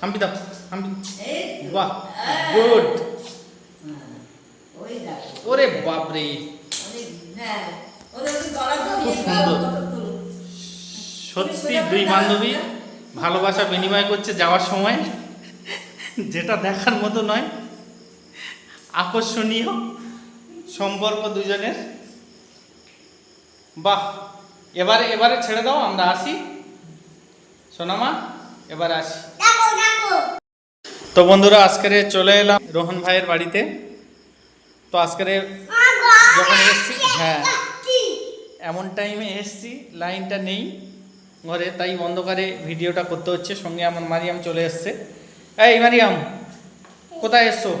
হাম্পি দাও হাম্পি বাহ গুড ওরে বাপরে খুব সুন্দর। সত্যি দুই বান্ধবী ভালোবাসা বিনিময় করছে যাওয়ার সময়। যেটা দেখার মতো নয়। আকর্ষণীয় সম্পর্ক দুজনের। বাহ এবারে এবারে ছেড়ে দাও আমরা আসি। সোনামা এবারে আসি। তো বন্ধুরা আজকের চলে এলাম রোহন ভাইয়ের বাড়িতে তো আজকের যখন এসছি হ্যাঁ এমন টাইমে এসছি লাইনটা নেই ঘরে তাই অন্ধকারে ভিডিওটা করতে হচ্ছে সঙ্গে আমার মারিয়াম চলে এসছে এই মারিয়াম কোথায় এসছো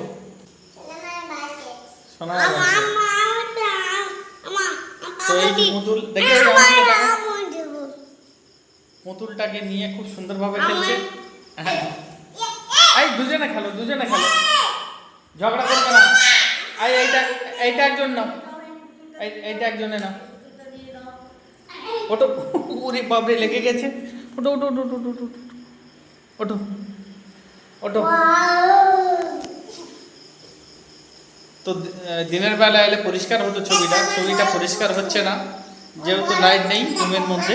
শোনা তো এই পুতুল দেখে পুতুলটাকে নিয়ে খুব সুন্দরভাবে খেলছে হ্যাঁ এই দুজনে খেলো দুজনে খেলো। ঝগড়া করবে না। এই এইটা এইটা একজন নাও। এই, এইটা একজনে নাও। ওটো উরি বাবরে লেগে গেছে। ওটো ওটো ওটো ওটো ওটো ওটো ওটো তো দিনের বেলা এলে পরিষ্কার হতো ছবিটা। ছবিটা পরিষ্কার হচ্ছে না। যেহেতু লাইট নেই রুমের মধ্যে।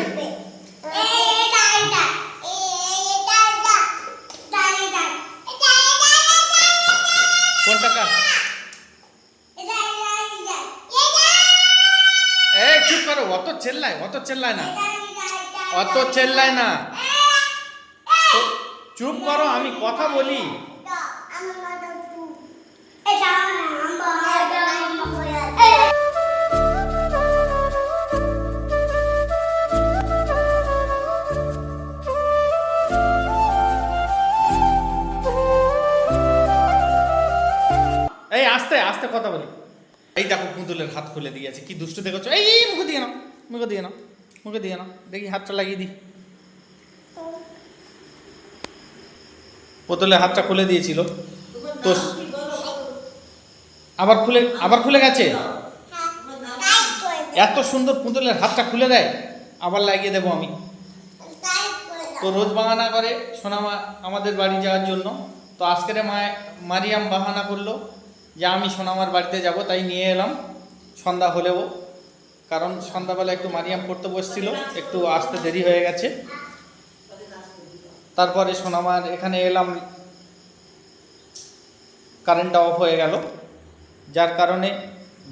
টাকা এই চুপ করো, অত চেল্লায় অত চেল্লায় না। অত চেল্লায় না। চুপ করো, আমি কথা বলি। কথা বলি। এই দেখো পুতুলের হাত খুলে দিয়েছে কি দুষ্টু দেখেছ? এই মুখে দিয়ে নাও, মুখে দিয়ে নাও, মুখে দিয়ে নাও, দেখি হাতটা লাগিয়ে দিই। পুতুলের হাতটা খুলে দিয়েছিল। তো আবার খুলে আবার খুলে গেছে? এত সুন্দর পুতুলের হাতটা খুলে দেয়, আবার লাগিয়ে দেবো আমি। তো রোজ বাহানা করে সোনামা আমাদের বাড়ি যাওয়ার জন্য। তো আজকের মায় মারিয়াম বাহানা করল। যে আমি সোনামার বাড়িতে যাব তাই নিয়ে এলাম। সন্ধ্যা হলেও কারণ সন্ধ্যাবেলা একটু মারিয়াম পড়তে বসছিল একটু আসতে দেরি হয়ে গেছে। তারপরে সোনামার এখানে এলাম কারেন্টটা অফ হয়ে গেল। যার কারণে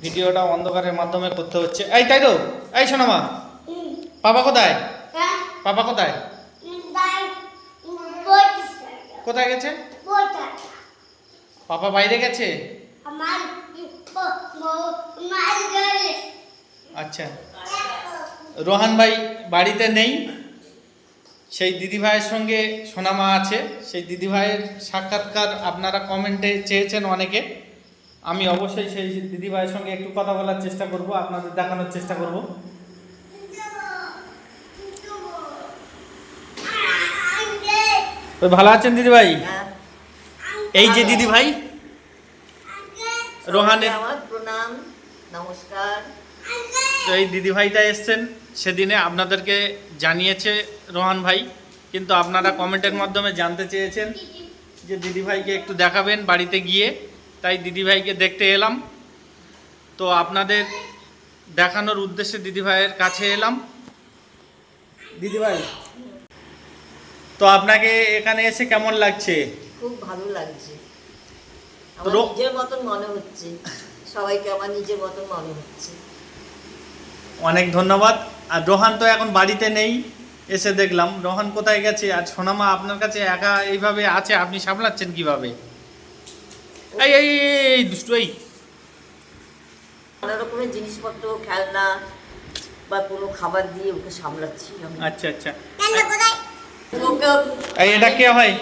ভিডিওটা অন্ধকারের মাধ্যমে করতে হচ্ছে। এই তাই তো এই সোনামা পাপা কোথায়? পাপা কোথায়? কোথায় গেছে? পাপা বাইরে গেছে? আচ্ছা। রোহান ভাই বাড়িতে নেই। সেই দিদি ভাইয়ের সঙ্গে সোনামা আছে। সেই দিদি ভাইয়ের সাক্ষাৎকার আপনারা কমেন্টে চেয়েছেন অনেকে। আমি অবশ্যই সেই দিদি ভাইয়ের সঙ্গে একটু কথা বলার চেষ্টা করব আপনাদের দেখানোর চেষ্টা করব। ভালো আছেন দিদি ভাই? হ্যাঁ। এই যে দিদি ভাই। রোহানের আমার প্রণাম নমস্কার। তো এই দিদিভাইটা এসছেন সেদিনে আপনাদেরকে জানিয়েছে রোহান ভাই কিন্তু আপনারা কমেন্টের মাধ্যমে জানতে চেয়েছেন যে দিদিভাইকে একটু দেখাবেন বাড়িতে গিয়ে। তাই দিদিভাইকে দেখতে এলাম। তো আপনাদের দেখানোর উদ্দেশ্যে দিদিভাইয়ের কাছে এলাম। দিদিভাই তো আপনাকে এখানে এসে কেমন লাগছে? খুব ভালো লাগছে। আমার নিজের মতন মনে হচ্ছে। সবাইকে আমার নিজের মতন মনে হচ্ছে। অনেক ধন্যবাদ। আর রোহান তো এখন বাড়িতে নেই এসে দেখলাম। রোহান কোথায় গেছে? আর সোনামা আপনার কাছে একা এইভাবে আছে? আপনি সামলাচ্ছেন কীভাবে? এই এই এই, দুষ্টু এই। নানা রকমের জিনিসপত্র খেলনা বা কোনো খাবার দিয়ে ওকে সামলাচ্ছি আচ্ছা আচ্ছা। এই এটা কে হয়?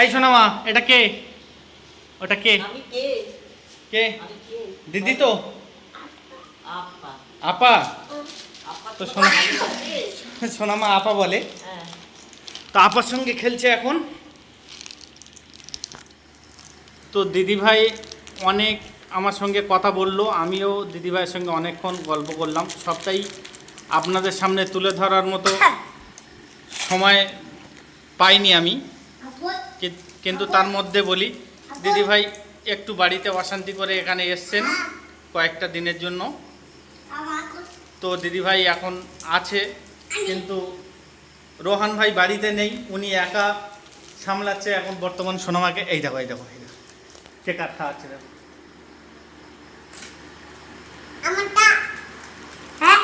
এই সোনামা এটা কে? ওটা কে? কে? কে? আমি কে? দিদি তো? আপা। আপা? আপা তো সোনা? সোনামা আপা বলে। হ্যাঁ। তো আপার সঙ্গে খেলছে এখন। তো দিদিভাই অনেক আমার সঙ্গে কথা বলল আমিও দিদিভাইয়ের সঙ্গে অনেকক্ষণ গল্প করলাম। সবটাই আপনাদের সামনে তুলে ধরার মতো সময় পাইনি আমি। কি- কিন্তু তার মধ্যে বলি দিদিভাই একটু বাড়িতে অশান্তি করে এখানে এসছেন কয়েকটা দিনের জন্য। তো দিদিভাই এখন আছে কিন্তু রোহান ভাই বাড়িতে নেই উনি একা সামলাচ্ছে এখন বর্তমান সোনামাকে। এই দেখো এই দেখো এই দেখো কে কার খাওয়াচ্ছে দেখো। হ্যাঁ?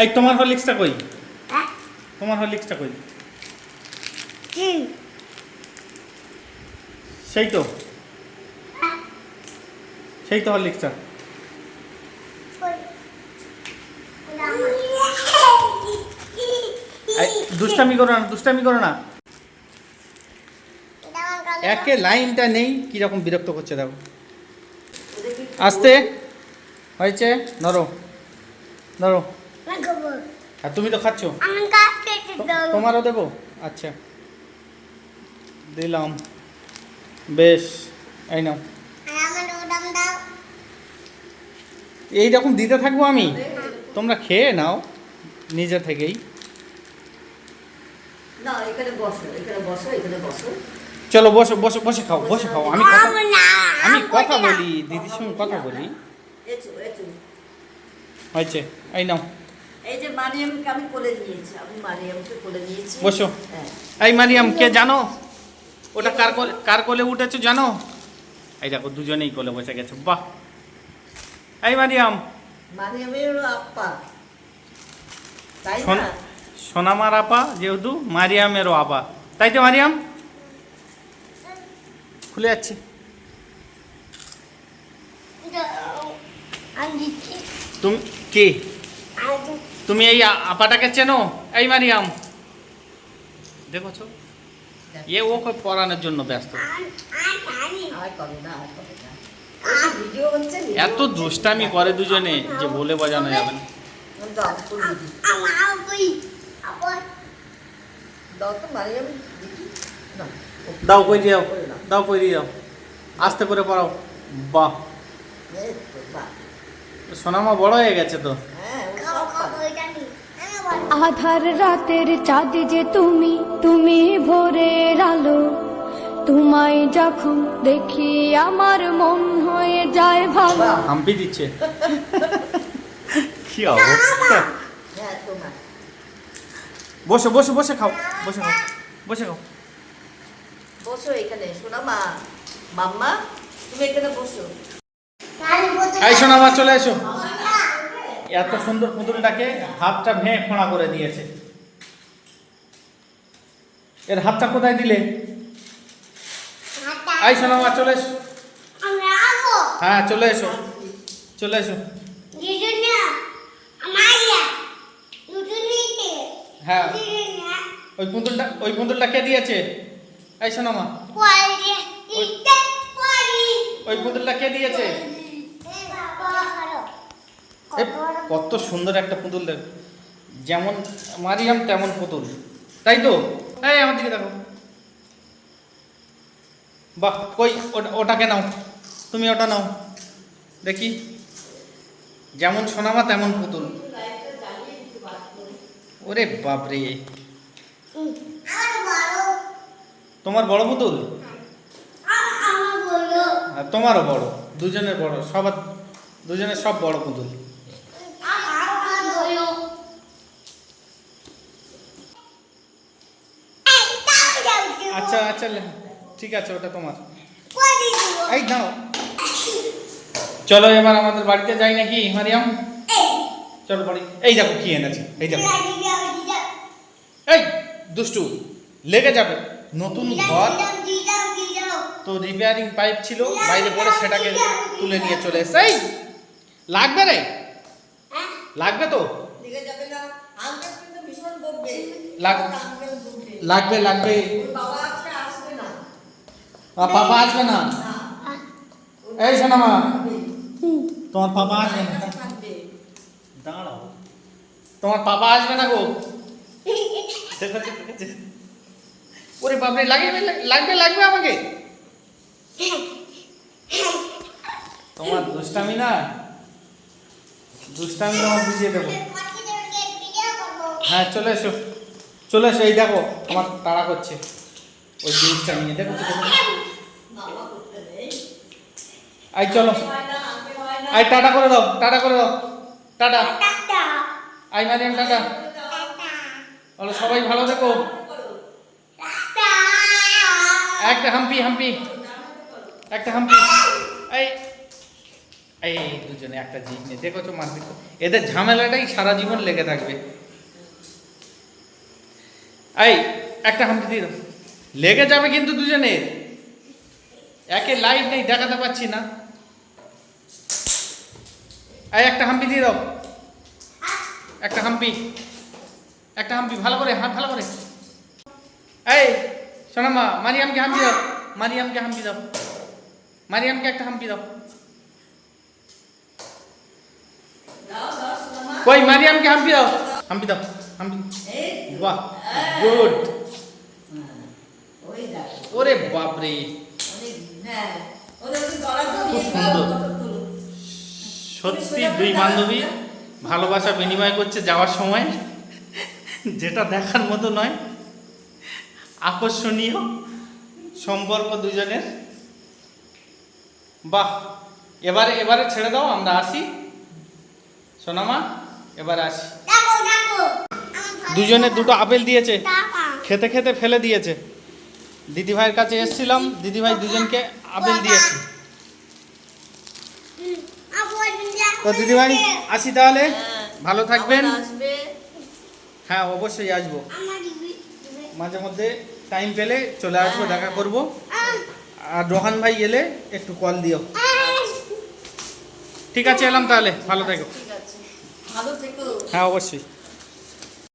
এই তোমার হরলিক্সটা কই? তোমার হরলিক্সটা কই সেই তো। সেই তো হরলিক্সটা দুষ্টামি করো না দুষ্টামি করো না। একে লাইনটা নেই কীরকম বিরক্ত করছে দেখো। আস্তে। হয়েছে? ধরো। ধরো। আর তুমি তো খাচ্ছ? তোমারও দেবো? আচ্ছা। দিলাম। বেশ। এই নাও। এই রকম দিতে থাকব আমি? তোমরা খেয়ে নাও নিজে থেকেই। না এখানে বসো বসো চলো বসো বসে বসে খাও বসে খাও। আমি কথা আমি কথা বলি দিদির সঙ্গে কথা বলি। হয়েছে। এই নাও। এই যে মারিয়ামকে আমি কোলে নিয়েছি আমি মারিয়ামকে কোলে নিয়েছি। বসো। হ্যাঁ। এই মারিয়াম কে জানো? ওটা কার কোলে কার কোলে উঠেছো জানো? এই দেখো দুজনেই কোলে বসে গেছে বাহ। এই মারিয়াম। মারিয়ামের আপ্পা তাই না? সোনামার আপা যেহেতু মারিয়ামেরও আপা। তাই তো মারিয়াম? খুলে যাচ্ছে। তুমি কে? তুমি এই আপাটাকে চেনো? এই মারিয়াম। দেখছ এ ওকে পড়ানোর জন্য ব্যস্ত। এত দুষ্টামি করে দুজনে যে বলে বোঝানো যাবে না। দাও কই দিও। দাও কই দিও। আস্তে করে পড়াও। বাহ। সোনামা বড় হয়ে গেছে তো। হ্যাঁ। আধার রাতের চাঁদ যে তুমি তুমি ভোরের আলো। তোমায় যখন দেখি আমার মন হয়ে যায় ভালো। হাম্পি দিচ্ছে। কি অবস্থা? হ্যাঁ বসে বসে বসে খাও বসে খাও বসে খাও। বসো এখানে। শোনা মা মাম্মা তুমি এখানে বসো। এই সোনামা চলে এসো এত সুন্দর পুতুলটাকে হাতটা ভেঙে খোঁড়া করে দিয়েছে। এর হাতটা কোথায় দিলে? এই সোনামা চলে এসো হ্যাঁ চলে এসো চলে এসো হ্যাঁ। ওই পুতুলটা ওই পুতুলটা কে দিয়েছে? এই সোনামা ওই পুতুলটা কে দিয়েছে? কত সুন্দর একটা পুতুল দেখ। যেমন মারিয়াম তেমন পুতুল। তাই তো? এই আমার দিকে দেখো। বাহ কই ওটা ওটাকে নাও। তুমি ওটা নাও। দেখি। যেমন সোনামা তেমন পুতুল। ওরে বাপরে। তোমার বড় পুতুল? আর তোমারও বড়। দুজনের বড় সবার দুজনের সব বড় পুতুল। আচ্ছা আচ্ছা ঠিক আছে ওটা তোমার। এই দাও চলো এবার আমাদের বাড়িতে যাই নাকি মারিয়াম? চলো বাড়ি এই দেখো কি এনেছে এই দেখো। এই দুষ্টু লেগে যাবে। নতুন ঘর। তো রিপেয়ারিং পাইপ ছিল বাইরে পড়ে সেটাকে তুলে নিয়ে চলে এসে এই লাগবে রে। লাগবে তো? লিখে যাবে না আঙ্কেল কিন্তু ভীষণ বকবে লাগ- আঙ্কেল বকবে লাগবে লাগবে ওর বাবা আজকে আসবে না আর পাপা আসবে না না এই সোনামা তোমার পাপা আসবে না থাকবে দাঁড়াও তোমার পাপা আসবে না গো দেখো, দেখো, দেখো। ওরে বাপরে লাগবে লাগবে লাগবে আমাকে তোমার দুষ্টামি না দুষ্টামি তোমার বুঝিয়ে দেবো হ্যাঁ চলে এসো চলে এসো, এই দেখো আমার তাড়া করছে। ওই জিনিসটা নিয়ে দেখো দেখো। আই চলো। আই টাটা করে দাও, টাটা করে দাও, টাটা। I Mariam, tata. বলো, সবাই ভালো টাটা একটা হাম্পি হাম্পি। একটা হাম্পি। এই এই দুজনে একটা জিনিস দেখো তো মারপিট। এদের ঝামেলাটাই সারা জীবন লেগে থাকবে। এই একটা হাম্পি দিয়ে দাও। লেগে যাবে কিন্তু দুজনে। একে লাইট নেই দেখাতে পাচ্ছি না। এই একটা হাম্পি দিয়ে দাও। একটা হাম্পি একটা হাম্পি ভালো করে হাত ভালো করে। এই সোনামা মারিয়ামকে হাম্পি দাও। মারিয়ামকে হাম্পি দাও। মারিয়ামকে একটা হাম্পি দাও। দাও দাও সোনামা কই মারিয়ামকে হাম্পি দাও। হাম্পি দাও হাম্পি বাহ। গুড ওরে বাপ রে অনেক ওদের ওই গলা খুব সুন্দর। সত্যি দুই বান্ধবী ভালোবাসা বিনিময় করছে যাওয়ার সময়। যেটা দেখার মতো নয়। আকর্ষণীয় সম্পর্ক দুজনের। বাহ এবারে এবারে ছেড়ে দাও আমরা আসি। সোনামা এবারে আসি ডাকো ডাকো আমার ভালো দুজনে দুটো আপেল দিয়েছে। খেতে খেতে ফেলে দিয়েছে। দিদিভাইয়ের কাছে এসেছিলাম দিদিভাই দুজনকে আপেল দিয়েছে। তো দিদিভাই আসি তাহলে? হ্যাঁ, ভালো থাকবেন। হ্যাঁ অবশ্যই আসব। মাঝে মধ্যে টাইম পেলে চলে আসব হ্যাঁ। দেখা করব। আর রোহান ভাই এলে একটু কল দিও। ঠিক আছে এলাম তাহলে ভালো থেকো। ভালো থেকো। হ্যাঁ অবশ্যই।